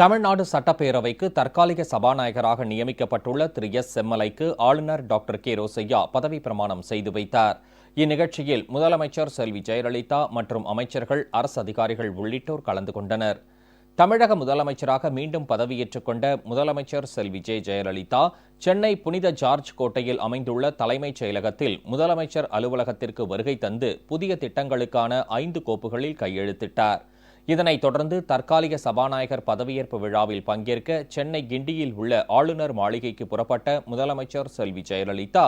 தமிழ்நாடு சட்டப்பேரவைக்கு தற்காலிக சபாநாயகராக நியமிக்கப்பட்டுள்ள திரு எஸ் செம்மலைக்கு ஆளுநர் டாக்டர் கே ரோசையா பதவி பிரமாணம் செய்து வைத்தார். இந்நிகழ்ச்சியில் முதலமைச்சர் செல்வி ஜெயலலிதா மற்றும் அமைச்சர்கள் அரசு அதிகாரிகள் உள்ளிட்டோர் கலந்து கொண்டனர். தமிழக முதலமைச்சராக மீண்டும் பதவியேற்றுக் கொண்ட முதலமைச்சர் செல்வி ஜெ ஜெயலலிதா சென்னை புனித ஜார்ஜ் கோட்டையில் அமைந்துள்ள தலைமைச் செயலகத்தில் முதலமைச்சர் அலுவலகத்திற்கு வருகை தந்து புதிய திட்டங்களுக்கான ஐந்து கோப்புகளில் கையெழுத்திட்டார். இதனைத் தொடர்ந்து தற்காலிக சபாநாயகர் பதவியேற்பு விழாவில் பங்கேற்க சென்னை கிண்டியில் உள்ள ஆளுநர் மாளிகைக்கு புறப்பட்ட முதலமைச்சர் செல்வி ஜெயலலிதா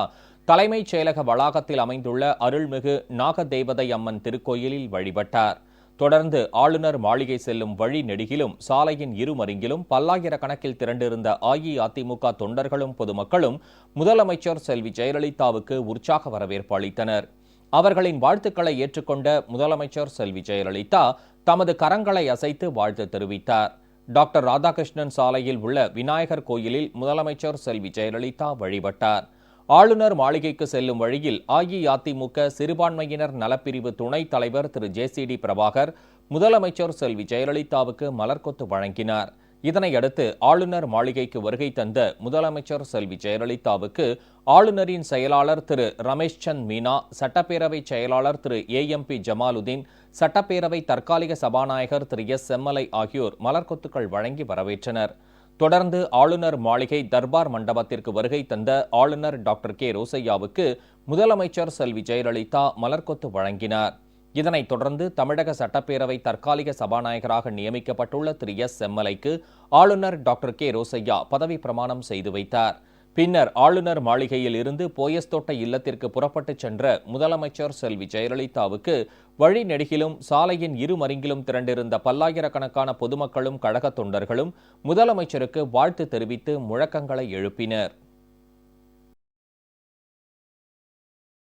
தலைமைச் செயலக வளாகத்தில் அமைந்துள்ள அருள்மிகு நாகதேவதை அம்மன் திருக்கோயிலில் வழிபட்டார். தொடர்ந்து ஆளுநர் மாளிகை செல்லும் வழி நெடுகிலும் சாலையின் இருமருங்கிலும் பல்லாயிரக்கணக்கில் திரண்டிருந்த அஇஅதிமுக தொண்டர்களும் பொதுமக்களும் முதலமைச்சர் செல்வி ஜெயலலிதாவுக்கு உற்சாக வரவேற்பு அளித்தனர். அவர்களின் வாழ்த்துக்களை ஏற்றுக்கொண்ட முதலமைச்சர் செல்வி ஜெயலலிதா தமது கரங்களை அசைத்து வாழ்த்து தெரிவித்தார். டாக்டர் ராதாகிருஷ்ணன் சாலையில் உள்ள விநாயகர் கோயிலில் முதலமைச்சர் செல்வி ஜெயலலிதா வழிபட்டார். ஆளுநர் மாளிகைக்கு செல்லும் வழியில் அஇஅதிமுக சிறுபான்மையினர் நலப்பிரிவு துணைத் தலைவர் திரு. ஜே. சி. டி. பிரபாகர் முதலமைச்சர் செல்வி ஜெயலலிதாவுக்கு மலர்கொத்து வழங்கினார். இதனையடுத்து ஆளுநர் மாளிகைக்கு வருகை தந்த முதலமைச்சர் செல்வி ஜெயலலிதாவுக்கு ஆளுநரின் செயலாளர் திரு ரமேஷ் சந்த் மீனா சட்டப்பேரவை செயலாளர் Thiru A M P Jamaluddin சட்டப்பேரவை தற்காலிக சபாநாயகர் திரு எஸ் செம்மலை ஆகியோர் மலர்கொத்துக்கள் வழங்கி வரவேற்றனர். தொடர்ந்து ஆளுநர் மாளிகை தர்பார் மண்டபத்திற்கு வருகை தந்த ஆளுநர் டாக்டர் கே ரோசையாவுக்கு முதலமைச்சர் செல்வி ஜெயலலிதா மலர்கொத்து வழங்கினார். இதனைத் தொடர்ந்து தமிழக சட்டப்பேரவை தற்காலிக சபாநாயகராக நியமிக்கப்பட்டுள்ள திரு எஸ் செம்மலைக்கு ஆளுநர் டாக்டர் கே ரோசையா பதவி பிரமாணம் செய்து வைத்தார். பின்னர் ஆளுநர் மாளிகையில் இருந்து போயஸ்தோட்ட இல்லத்திற்கு புறப்பட்டுச் சென்ற முதலமைச்சர் செல்வி ஜெயலலிதாவுக்கு வழி நெடுகிலும் சாலையின் இரு மருங்கிலும் திரண்டிருந்த பல்லாயிரக்கணக்கான பொதுமக்களும் கழகத் தொண்டர்களும் முதலமைச்சருக்கு வாழ்த்து தெரிவித்து முழக்கங்களை எழுப்பினர்.